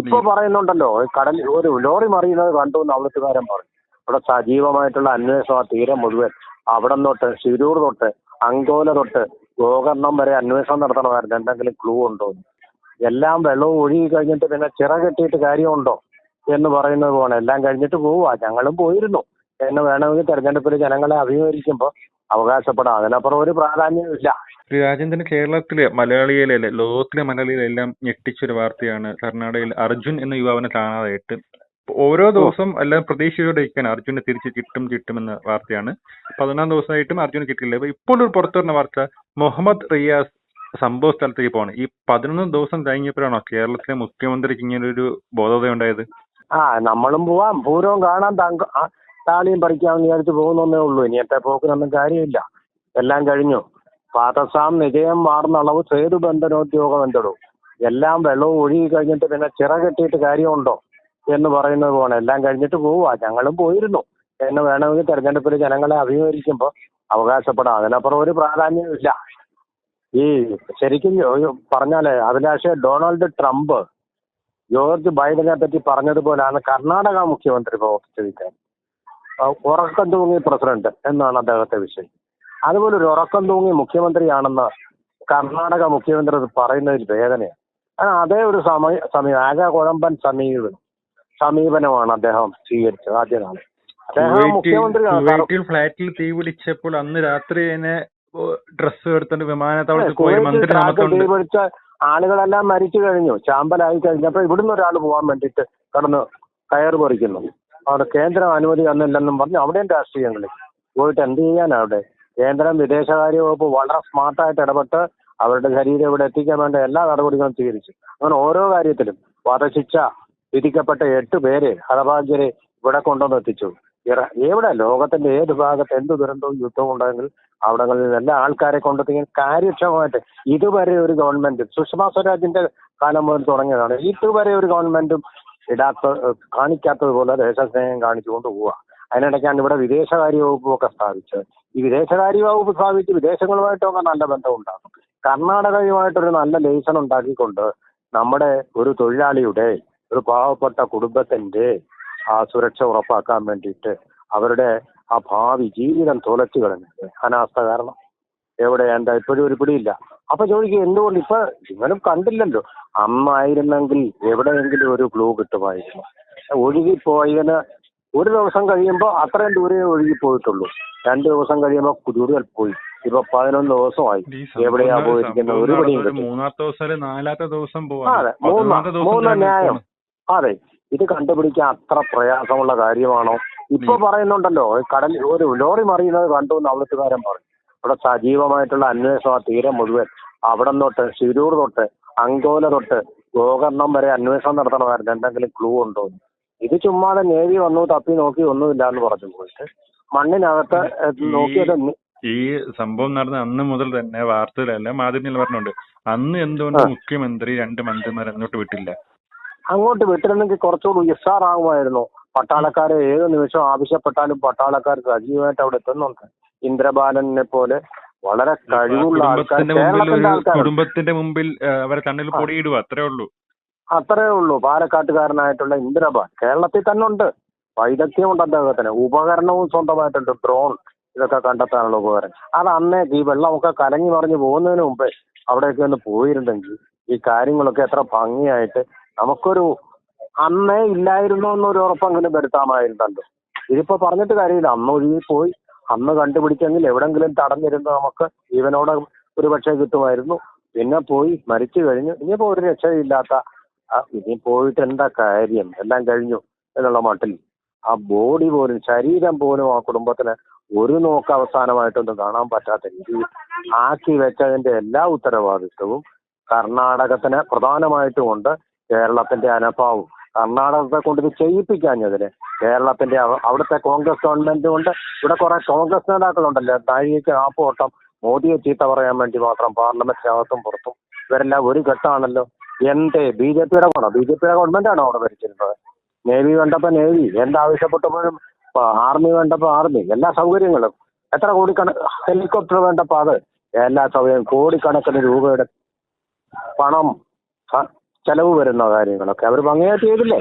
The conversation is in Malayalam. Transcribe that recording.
ഇപ്പൊ പറയുന്നുണ്ടല്ലോ കടൽ ഒരു ലോറി മറിയുന്നത് കണ്ടു എന്ന് അവിടുത്തുകാരൻ പറഞ്ഞു. ഇവിടെ സജീവമായിട്ടുള്ള അന്വേഷണം ആ തീരം മുഴുവൻ അവിടെ തൊട്ട് ശിരൂർ തൊട്ട് അങ്കോല തൊട്ട് ഗോകർണം വരെ അന്വേഷണം നടത്തണമായിരുന്നു. എന്തെങ്കിലും ക്ലൂ ഉണ്ടോ എല്ലാം വെള്ളവും ഒഴുകി കഴിഞ്ഞിട്ട് പിന്നെ ചിറ കെട്ടിയിട്ട് കാര്യമുണ്ടോ എന്ന് പറയുന്നത് പോലെ എല്ലാം കഴിഞ്ഞിട്ട് പോവുക ഞങ്ങളും പോയിരുന്നു. എന്ന് വേണമെങ്കിൽ തെരഞ്ഞെടുപ്പിൽ ജനങ്ങളെ അഭിമുഖീകരിക്കുമ്പോൾ അവകാശപ്പെടാം. അതിനപ്പുറം ഒരു പ്രാധാന്യമില്ല രാജേന്ദ്രൻ കേരളത്തിലെ മലയാളിയിലെ ലോകത്തിലെ മലയാളികളെല്ലാം ഞെട്ടിച്ചൊരു വാർത്തയാണ് കർണാടകയിൽ അർജുൻ എന്ന യുവാവിനെ കാണാതായിട്ട്. ഓരോ ദിവസം എല്ലാം പ്രതീക്ഷയോടെ ഇരിക്കാൻ അർജുനെ തിരിച്ച് കിട്ടും കിട്ടുമെന്ന വാർത്തയാണ്. പതിനൊന്നാം ദിവസമായിട്ടും അർജുന് കിട്ടിയില്ല. അപ്പൊ ഇപ്പോൾ ഒരു പുറത്തു വരുന്ന വാർത്ത മുഹമ്മദ് റിയാസ് സംഭവ സ്ഥലത്തേക്ക് പോകണം ഈ പതിനൊന്ന് ദിവസം കഴിഞ്ഞപ്പോഴാണോ കേരളത്തിലെ മുഖ്യമന്ത്രിക്ക് ഇങ്ങനെ ഒരു ബോധത ഉണ്ടായത് ആ നമ്മളും പോവാം. പൂരവും കാണാൻ താങ്ക ആ, താളിയും പറിക്കാമെന്ന് വിചാരിച്ച് പോകുന്നേ ഉള്ളൂ. ഇനിയത്തെ പോക്കിനൊന്നും കാര്യമില്ല. എല്ലാം കഴിഞ്ഞു. പാതസാം നിജയം മാറുന്നളവ് സേതു ബന്ധനോദ്യോഗം എന്തിടും? എല്ലാം വെള്ളവും ഒഴുകി കഴിഞ്ഞിട്ട് പിന്നെ ചിറ കെട്ടിയിട്ട് കാര്യമുണ്ടോ എന്ന് പറയുന്നത് പോലെ എല്ലാം കഴിഞ്ഞിട്ട് പോവുക ഞങ്ങളും പോയിരുന്നു. എന്ന് വേണമെങ്കിൽ തെരഞ്ഞെടുപ്പിൽ ജനങ്ങളെ അഭിമുഖീകരിക്കുമ്പോൾ അവകാശപ്പെടാം. അതിനപ്പുറം ഒരു പ്രാധാന്യമില്ല ഈ ശരിക്കും പറഞ്ഞാൽ അഭിലാഷ് ഡൊണാൾഡ് ട്രംപ് ജോർജ് ബൈഡനെ പറ്റി പറഞ്ഞതുപോലാണ് കർണാടക മുഖ്യമന്ത്രി പ്രവർത്തിച്ചിരിക്കാൻ ഉറക്കം തൂങ്ങി പ്രസിഡന്റ് എന്നാണ് അദ്ദേഹത്തെ വിഷയം. അതുപോലെ ഒരു ഉറക്കം തൂങ്ങി മുഖ്യമന്ത്രിയാണെന്ന് കർണാടക മുഖ്യമന്ത്രി പറയുന്നതിൽ വേദനയാണ്. അതേ ഒരു സമയ സമയം ആകെ കുഴമ്പൻ സമീപനം സമീപനമാണ് അദ്ദേഹം സ്വീകരിച്ചത് കുവൈറ്റിൽ മുഖ്യമന്ത്രിയാണ്. ഫ്ലാറ്റിൽ തീ പിടിച്ചപ്പോൾ അന്ന് രാത്രി തന്നെ ഡ്രസ്സ് എടുത്തോണ്ട് വിമാനത്താവളത്തിൽ പോയി. മന്ത്രി കുവൈറ്റിൽ ട്രാക്ക് ആളുകളെല്ലാം മരിച്ചു കഴിഞ്ഞു. ചാമ്പലായി കഴിഞ്ഞപ്പോ ഇവിടുന്ന് ഒരാൾ പോകാൻ വേണ്ടിട്ട് കടന്ന് കയറ് പറിക്കുന്നു. അവിടെ കേന്ദ്രം അനുമതി തന്നില്ലെന്നും പറഞ്ഞു അവിടെയും രാഷ്ട്രീയങ്ങളിൽ പോയിട്ട് എന്ത് ചെയ്യാനാ അവിടെ? കേന്ദ്രം വിദേശകാര്യ വകുപ്പ് വളരെ സ്മാർട്ടായിട്ട് ഇടപെട്ട് അവരുടെ ശരീരം ഇവിടെ എത്തിക്കാൻ വേണ്ട എല്ലാ നടപടികളും സ്വീകരിച്ചു. അങ്ങനെ ഓരോ കാര്യത്തിലും വധശിക്ഷ വിധിക്കപ്പെട്ട എട്ട് പേര് ഹതഭാഗ്യരെ ഇവിടെ കൊണ്ടുവന്ന് എത്തിച്ചു. എവിടെ? ലോകത്തിന്റെ ഏത് ഭാഗത്ത് എന്ത് ദുരന്തവും യുദ്ധവും ഉണ്ടെങ്കിൽ അവിടങ്ങളിൽ എല്ലാ ആൾക്കാരെ കൊണ്ടെത്തിക്കാൻ കാര്യക്ഷമമായിട്ട് ഇതുവരെ ഒരു ഗവൺമെന്റും സുഷമ സ്വരാജിന്റെ കാലം മുതൽ തുടങ്ങിയതാണ്. ഇതുവരെ ഒരു ഗവൺമെന്റും ഇടാത്ത കാണിക്കാത്തതുപോലെ ദേശസ്നേഹം കാണിച്ചുകൊണ്ട് പോവുക അതിനിടയ്ക്കാണ് ഇവിടെ വിദേശകാര്യ വകുപ്പൊക്കെ സ്ഥാപിച്ചത്. ഈ വിദേശകാര്യ വകുപ്പ് സ്ഥാപിച്ച് വിദേശങ്ങളുമായിട്ടൊക്കെ നല്ല ബന്ധം ഉണ്ടാകും കർണാടകയുമായിട്ടൊരു നല്ല ലേസൺ ഉണ്ടാക്കിക്കൊണ്ട് നമ്മുടെ ഒരു തൊഴിലാളിയുടെ ഒരു പാവപ്പെട്ട കുടുംബത്തിന്റെ ആ സുരക്ഷ ഉറപ്പാക്കാൻ വേണ്ടിയിട്ട് അവരുടെ ആ ഭാവി ജീവിതം തുലച്ചു കളഞ്ഞത്. അനാസ്ഥ കാരണം. എവിടെ എന്താ? ഇപ്പോഴും ഒരു പിടിയില്ല. അപ്പൊ ചോദിക്കും എന്തുകൊണ്ട്? ഇപ്പൊ ഇവനും കണ്ടില്ലല്ലോ. അന്നായിരുന്നെങ്കിൽ എവിടെയെങ്കിലും ഒരു ക്ലൂ കിട്ടുമായിരുന്നു. ഒഴുകിപ്പോയതിന് ഒരു ദിവസം കഴിയുമ്പോൾ അത്രയും ദൂരെ ഒഴുകി പോയിട്ടുള്ളൂ രണ്ട് ദിവസം കഴിയുമ്പോൾ കൂടുതൽ പോയി. ഇപ്പൊ പതിനൊന്ന് ദിവസമായി. എവിടെയാ പോയിരിക്കുന്നത് ഒരു പടിയും മൂന്നാമത്തെ ദിവസം നാലാമത്തെ ദിവസം അതെ. മൂന്ന് മൂന്ന് ന്യായം. അതെ. ഇത് കണ്ടുപിടിക്കാൻ അത്ര പ്രയാസമുള്ള കാര്യമാണോ? ഇപ്പൊ പറയുന്നുണ്ടല്ലോ കടൽ ഒരു ലോറി മറിയുന്നത് കണ്ടു എന്ന് അവിടുത്തുകാരൻ പറഞ്ഞു. ഇവിടെ സജീവമായിട്ടുള്ള അന്വേഷണം ആ തീരം മുഴുവൻ. അവിടെ തൊട്ട് ശിരൂർ തൊട്ട് അങ്കോല തൊട്ട് ഗോകർണം വരെ അന്വേഷണം നടത്തണമായിരുന്നു. എന്തെങ്കിലും ക്ലൂ ഉണ്ടോ. ഇത് ചുമ്മാതെ നേവി വന്നു തപ്പി നോക്കി ഒന്നുമില്ല എന്ന് പറഞ്ഞു പോയിട്ട്. മണ്ണിനകത്ത് നോക്കിയത് ഈ സംഭവം നടന്ന അന്ന് മുതൽ തന്നെ വാർത്തയിലല്ല മാധ്യമങ്ങൾ പറഞ്ഞുണ്ട് അന്ന് എന്തുകൊണ്ട് മുഖ്യമന്ത്രി രണ്ട് മന്ത്രിമാർ അങ്ങോട്ട് വിട്ടില്ല? അങ്ങോട്ട് വിട്ടിരുന്നെങ്കിൽ കുറച്ചുകൂടി ഉഷാറാകുമായിരുന്നു. പട്ടാളക്കാരെ ഏത് നിമിഷം ആവശ്യപ്പെട്ടാലും പട്ടാളക്കാർ സജീവമായിട്ട് അവിടെ എത്തുന്നുണ്ട്. ഇന്ദ്രബാലനെ പോലെ വളരെ കഴിവുള്ള ആൾക്കാർ കുടുംബത്തിന്റെ മുമ്പിൽ കേരളത്തിന്റെ ഒരു ആൾക്കാർ. കുടുംബത്തിന്റെ മുമ്പിൽ ആ, അവരെ കണ്ണിൽ. പൊടിയിടുക അത്രേ ഉള്ളൂ. അത്രേ ഉള്ളൂ. പാലക്കാട്ടുകാരനായിട്ടുള്ള ഇന്ദ്രബാൽ കേരളത്തിൽ തന്നെ ഉണ്ട്. വൈദഗ്ധ്യമുണ്ട് അദ്ദേഹത്തിന്. ഉപകരണവും സ്വന്തമായിട്ടുണ്ട്. ഡ്രോൺ ഇതൊക്കെ കണ്ടെത്താനുള്ള ഉപകരണം. അത് അന്നേ ഈ വെള്ളമൊക്കെ കലങ്ങി മറിഞ്ഞു പോകുന്നതിന് മുമ്പേ അവിടെയൊക്കെ ഒന്ന് പോയിരുന്നെങ്കിൽ ഈ കാര്യങ്ങളൊക്കെ എത്ര ഭംഗിയായിട്ട് നമുക്കൊരു അന്നേ ഇല്ലായിരുന്നു എന്നൊരു അങ്ങനെ വരുത്താമായിരുന്നല്ലോ. ഇതിപ്പോ പറഞ്ഞിട്ട് കാര്യമില്ല. അന്ന് ഒഴുകി പോയി. അന്ന് കണ്ടുപിടിച്ചെങ്കിൽ എവിടെങ്കിലും തടഞ്ഞിരുന്ന് നമുക്ക് ജീവനോടെ ഒരു പക്ഷേ കിട്ടുമായിരുന്നു. പിന്നെ പോയി മരിച്ചു കഴിഞ്ഞു. ഇനിയിപ്പോ ഒരു രക്ഷയില്ലാത്ത ഇനി പോയിട്ട് എന്താ കാര്യം? എല്ലാം കഴിഞ്ഞു എന്നുള്ള മട്ടിൽ ആ ബോഡി പോലും ശരീരം പോലും ആ കുടുംബത്തിന് ഒരു നോക്ക് അവസാനമായിട്ടൊന്നും കാണാൻ പറ്റാത്ത രീതിയിൽ ആക്കി വെച്ചതിന്റെ എല്ലാ ഉത്തരവാദിത്വവും കർണാടകത്തിന് പ്രധാനമായിട്ടും ഉണ്ട് കേരളത്തിന്റെ അനഭാവും കർണാടകത്തെ കൊണ്ട് ഇത് ചെയ്യിപ്പിക്കാഞ്ഞതിന്. കേരളത്തിന്റെ അവ- അവിടുത്തെ കോൺഗ്രസ് ഗവൺമെന്റ് കൊണ്ട് ഇവിടെ കുറെ കോൺഗ്രസ് നേതാക്കളുണ്ടല്ലോ. താഴേക്ക് ആപ്പോട്ടം മോദിയെ ചീത്ത പറയാൻ വേണ്ടി മാത്രം പാർലമെന്റിനകത്തും പുറത്തും. ഇവരെല്ലാം ഒരു ഘട്ടമാണല്ലോ എന്തേ ബി ജെ പിയുടെ ഗുണം ബി ജെ പിയുടെ ഗവൺമെന്റ് ആണോ അവിടെ ഭരിച്ചിരുന്നത്? നേവി വേണ്ടപ്പോ നേവി. എന്താവശ്യപ്പെട്ടപ്പോഴും ആർമി വേണ്ടപ്പോ ആർമി. എല്ലാ സൗകര്യങ്ങളും. എത്ര കോടിക്കണ ഹെലികോപ്റ്റർ വേണ്ടപ്പോ അത്. എല്ലാ സൗകര്യം കോടിക്കണക്കിന് രൂപയുടെ പണം ചെലവ് വരുന്ന കാര്യങ്ങളൊക്കെ. അവർ ഭംഗിയായിട്ട് ചെയ്തില്ലേ?